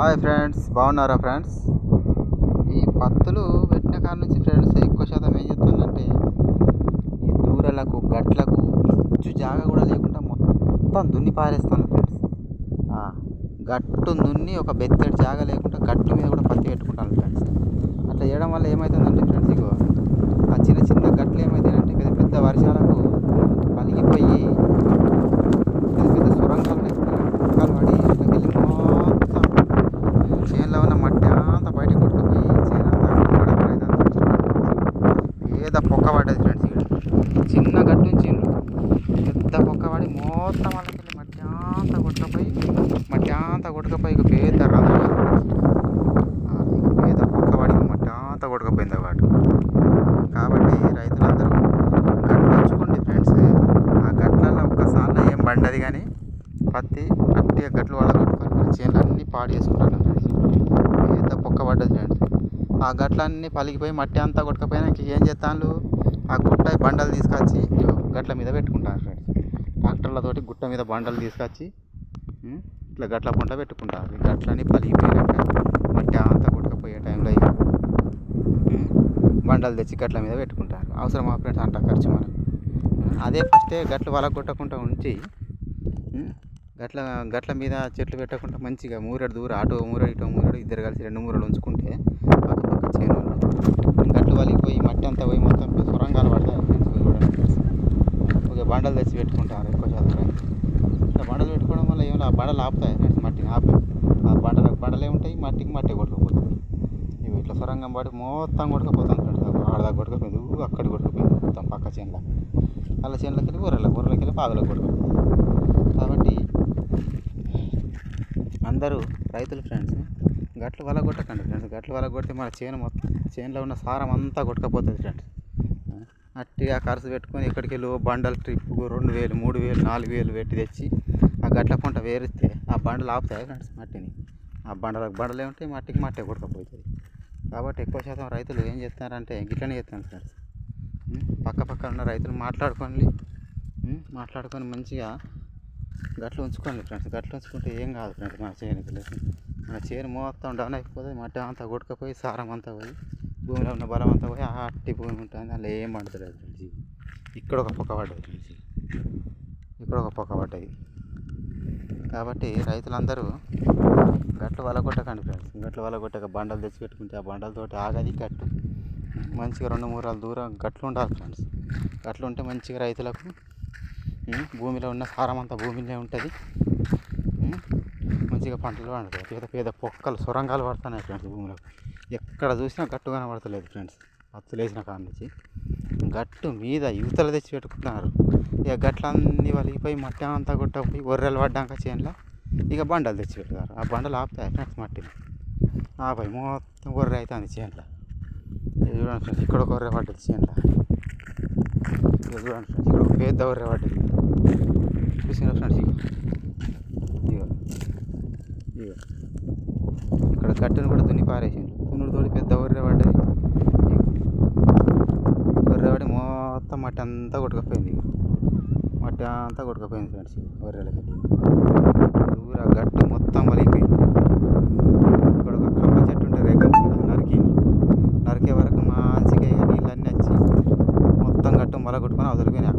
Hi friends బాగున్నారా friends? ఈ పత్తులు పెట్టిన కాడ నుంచి ఫ్రెండ్స్ ఎక్కువ శాతం ఏం చెప్తానంటే ఈ దూరలకు గట్లకు ఇంచు జాగా కూడా లేకుండా మొత్తం దున్ని పారేస్తాను ఫ్రెండ్స్. గట్టు దున్ని ఒక బెత్తడి జాగా లేకుండా గట్టు మీద కూడా పత్తి పెట్టుకుంటాను ఫ్రెండ్స్. అట్లా చేయడం వల్ల ఏమవుతుందంటే ఫ్రెండ్స్ ఇగో ఆ చిన్న చిన్న గట్లు ఏమవుతాయంటే పెద్ద పెద్ద వర్షాలకు పలిగిపోయి పెద్ద పెద్ద సొరంగాలు సొరంగాలు పడి ఇట్లకి వెళ్ళి మొత్తం చేనులో ఉన్న మట్టి అంతా బయటకు కొట్టుకుపోయి చేను అంతా పెద్ద పొక్క పడ్డది ఫ్రెండ్స్ ఇక్కడ. చిన్న గట్టు చిన్న పెద్ద పొక్క పడి మొత్తం వాళ్ళకి మట్టి అంతా కొట్టకపోయి మట్టి అంతా కొట్టకపోయి ఇక పెద్ద రంధ్రం ఆ, పెద్ద పొక్క పడి మట్టి అంతా కొట్టకపోయింది వాటి కాబట్టి రైతులందరూ గట్లు ఉంచుకోండి ఫ్రెండ్స్. ఆ గట్లలో ఒక్కసారి ఏం పండదు కానీ పత్తి అట్టిగా గట్లు వాళ్ళ కొట్టుకొని చేనులు అన్నీ పాడు చేసుకుంటాను ఫ్రెండ్స్ పెద్ద పొక్క పడ్డది ఫ్రెండ్స్ ఆ గట్లన్నీ పలిగిపోయి మట్టి అంతా కొట్టుకుపోయినాక ఏం చేస్తాను ఆ గుట్ట బండలు తీసుకొచ్చి గట్ల మీద పెట్టుకుంటారు ట్రాక్టర్లతోటి గుట్ట మీద బండలు తీసుకొచ్చి ఇట్లా గట్ల పంట పెట్టుకుంటారు. గట్లని గట్లన్నీ పలిగిపోయినాక మట్టి అంతా కొట్టుకుపోయే టైంలో ఇక బండలు తెచ్చి గట్ల మీద పెట్టుకుంటారు. అవసరం మా ఫ్రెండ్స్ అంట ఖర్చు మనకు. అదే ఫస్టే గట్లు వల కొట్టకుండా ఉంచి గట్ల గట్ల మీద చెట్లు పెట్టకుండా మంచిగా మూరెడు దూరం అటు మూరెడు ఇటు మూరెడు ఇద్దరు కలిసి రెండు మూరలు ఉంచుకుంటే గట్లు వలిగిపోయి మట్టి అంతా పోయి మొత్తం సొరంగాలు పడతాయి ఫ్రెండ్స్ చూడండి ఫ్రెండ్స్ ఒక బండలు తెచ్చి పెట్టుకుంటారు ఎక్కువ శాతం రైతులు. ఇట్లా బండలు పెట్టుకోవడం వల్ల ఏమైనా ఆ బండలు ఆపుతాయి ఫ్రెండ్స్ మట్టిని ఆపి. ఆ బండలకు బండలే ఉంటాయి మట్టికి మట్టి కొట్టుకుపోతుంది ఇవి ఇట్లా సొరంగం పడి మొత్తం కొట్టుకుపోతాం ఫ్రెండ్స్. ఆడదాకా కొట్టుకుపోయింది ఊ అక్కడ కొట్టుకుపోయింది మొత్తం పక్క చేనులో. అలా చేనులకి వెళ్ళి ఊరలో ఊరలోకి వెళ్ళి పాదులకు కొట్టుకుపోయింది కాబట్టి అందరూ రైతులు ఫ్రెండ్స్ గట్లు వల కొట్టకండి ఫ్రెండ్స్. గట్లు వల కొడితే మన చేను మొత్తం చేనులో ఉన్న సారం అంతా కొట్టుకపోతుంది ఫ్రెండ్స్. అట్టిగా ఖర్చు పెట్టుకొని ఎక్కడికి వెళ్ళి బండల ట్రిప్ రెండు వేలు మూడు వేలు నాలుగు వేలు పెట్టి తెచ్చి ఆ గట్ల పంట వేరిస్తే ఆ బండలు ఆపుతాయి ఫ్రెండ్స్ మట్టిని? ఆ బండలకు బండలే ఉంటాయి మట్టికి మట్టే కొట్టుకపోతుంది. కాబట్టి ఎక్కువ శాతం రైతులు ఏం చేస్తున్నారంటే గిట్లనే చేస్తున్నారు ఫ్రెండ్స్. ఉం? పక్క పక్కన ఉన్న రైతులు మాట్లాడుకోండి మాట్లాడుకొని మంచిగా గట్లు ఉంచుకోండి ఫ్రెండ్స్. గట్లు ఉంచుకుంటే ఏం కాదు ఫ్రెండ్స్ మన చేనుకి. మన చేను మొత్తం డౌన్ అయిపోతుంది. మట్టి అంతా కొట్టుకుపోయి సారం అంతా పోయి భూమిలో ఉన్న బలం అంతా పోయి ఆ అట్టి భూమి ఉంటుంది. అందులో ఏం పడతలేదు ఫ్రెండ్స్. ఇక్కడ ఒక పొక్క పడ్డది ఫ్రెండ్స్. ఇక్కడ ఒక పొక్క పడ్డది. కాబట్టి రైతులందరూ గట్లు వలగొట్టకండి ఫ్రెండ్స్. గట్లు వల కొట్టక బండలు తెచ్చి పెట్టుకుంటే ఆ బండలతోటి ఆగది గట్టు. మంచిగా రెండు మూరాల దూరం గట్లు ఉండాలి ఫ్రెండ్స్. గట్లు ఉంటే మంచిగా రైతులకు భూమిలో ఉన్న సారం అంతా భూమిలో ఉంటుంది. మంచిగా పంటలు పండుతాయి. పేద పేద పొక్కలు సొరంగాలు పడుతున్నాయి ఫ్రెండ్స్ భూమిలో. ఎక్కడ చూసినా గట్టు కనబడతలేదు ఫ్రెండ్స్ పత్తులు వేసిన కాడ నుంచి. గట్టు మీద యువతలు తెచ్చి పెట్టుకుంటున్నారు. ఇక గట్లన్నీ వలిగిపోయి మట్టి అంతా కొట్టకపోయి గొర్రెలు పడ్డాక చేనులో ఇక బండలు తెచ్చి పెడతారు ఆ బండలు ఆపుతాయి ఫ్రెండ్స్ మట్టిని. ఆపై మొత్తం గొర్రె అవుతుంది చేనులో. చూడండి ఫ్రెండ్స్ ఇక్కడ గొర్రె పడ్డది చేనులో. ఇక చూడండి ఫ్రెండ్స్ ఇక్కడ పెద్ద గొర్రె పడ్డది. చూసిన ఫ్రెండ్స్ ఇక ఇక్కడ గట్టును కూడా దున్ని పారేసిండు. దున్నుడు తోటి పెద్ద ఒర్రె పడ్డది. ఒర్రె పడి మొత్తం మట్టి అంతా కొట్టుకపోయింది. మట్టి అంతా కొట్టుకపోయింది ఫ్రెండ్స్ ఒర్రెల గడ్డి. దూర గట్టు మొత్తం వలిగిపోయింది. ఇక్కడ ఒక కప్ప చెట్టు ఉంటే రేఖ నరికి నరికే వరకు మంచిగా నీళ్ళన్నీ వచ్చి మొత్తం గట్టు మొల కొట్టుకొని అవతలిపోయినాయి